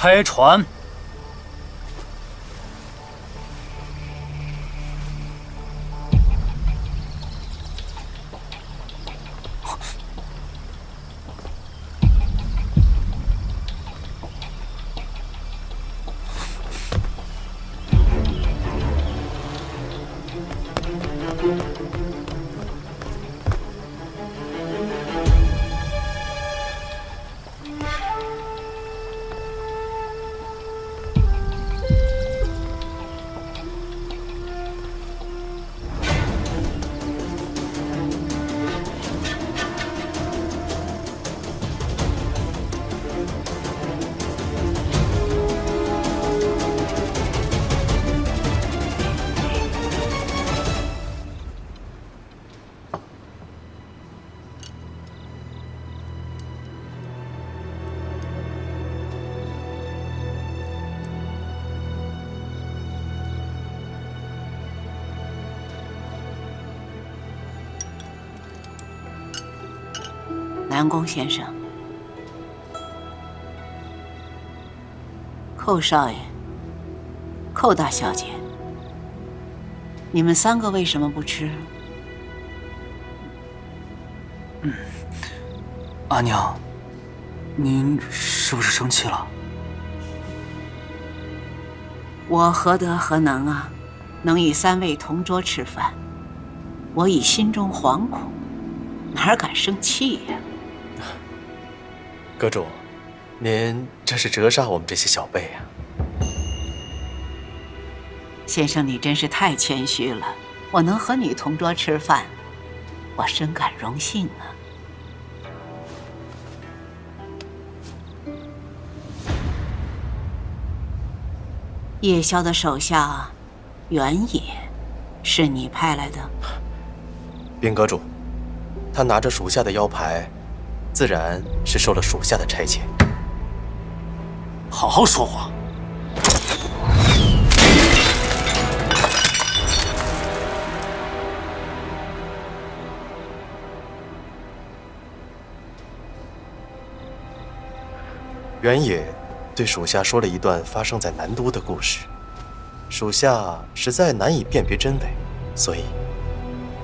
开船。南宫先生，寇少爷，寇大小姐，你们三个为什么不吃？嗯阿娘，您是不是生气了？我何德何能啊，能与三位同桌吃饭？我已心中惶恐，哪敢生气呀？阁主，您这是折煞我们这些小辈啊！先生，你真是太谦虚了。我能和你同桌吃饭，我深感荣幸啊。夜宵的手下原野，是你派来的？禀阁主，他拿着属下的腰牌。自然是受了属下的差遣。好好说话。原野对属下说了一段发生在南都的故事，属下实在难以辨别真伪，所以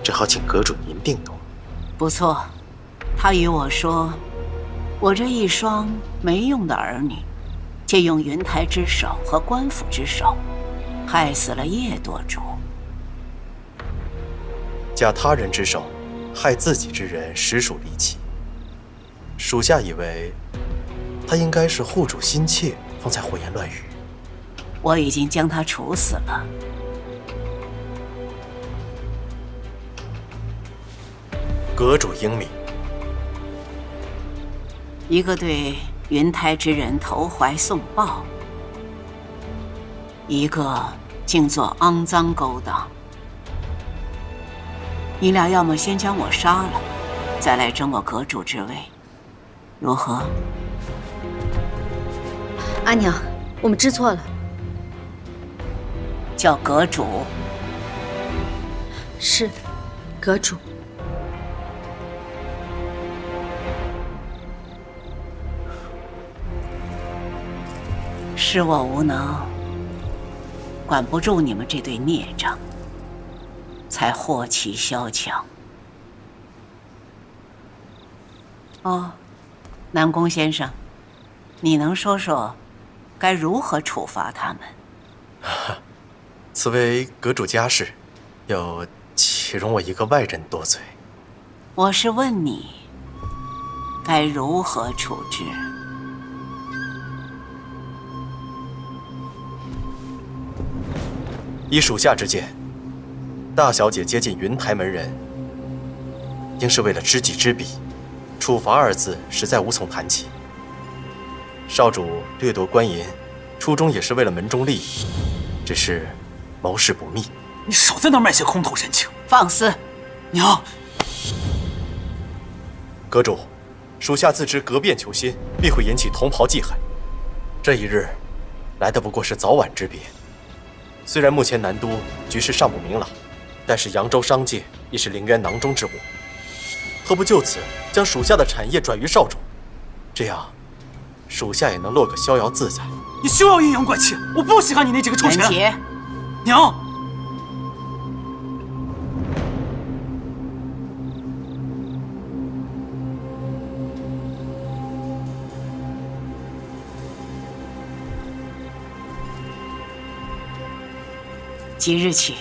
只好请阁主您定夺。不错。他与我说：“我这一双没用的儿女，借用云台之手和官府之手，害死了叶舵主。假他人之手，害自己之人，实属离奇。属下以为，他应该是护主心切，方才胡言乱语。我已经将他处死了。阁主英明。”一个对云台之人投怀送抱，一个竟做肮脏勾当。你俩要么先将我杀了，再来争我阁主之位，如何？阿娘，我们知错了。叫阁主。是，阁主。是我无能，管不住你们这对孽障，才祸起萧墙。哦，南宫先生，你能说说该如何处罚他们？此为阁主家事，又岂容我一个外人多嘴？我是问你，该如何处置？依属下之见，大小姐接近云台门人，应是为了知己知彼，处罚二字实在无从谈起。少主掠夺官银，初衷也是为了门中利益，只是谋事不密。你少在那卖些空头人情！放肆！娘，阁主，属下自知革变求新，必会引起同袍忌恨。这一日，来的不过是早晚之别。虽然目前南都局势尚不明朗，但是扬州商界亦是陵渊囊中之物，何不就此将属下的产业转于少主？这样，属下也能落个逍遥自在。你休要阴阳怪气！我不稀罕你那几个臭钱。娘，即日起，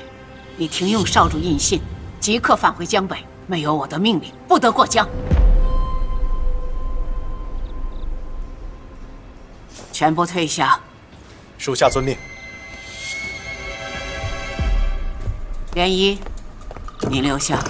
你停用少主印信，即刻返回江北。没有我的命令，不得过江。全部退下。属下遵命。涟漪，你留下。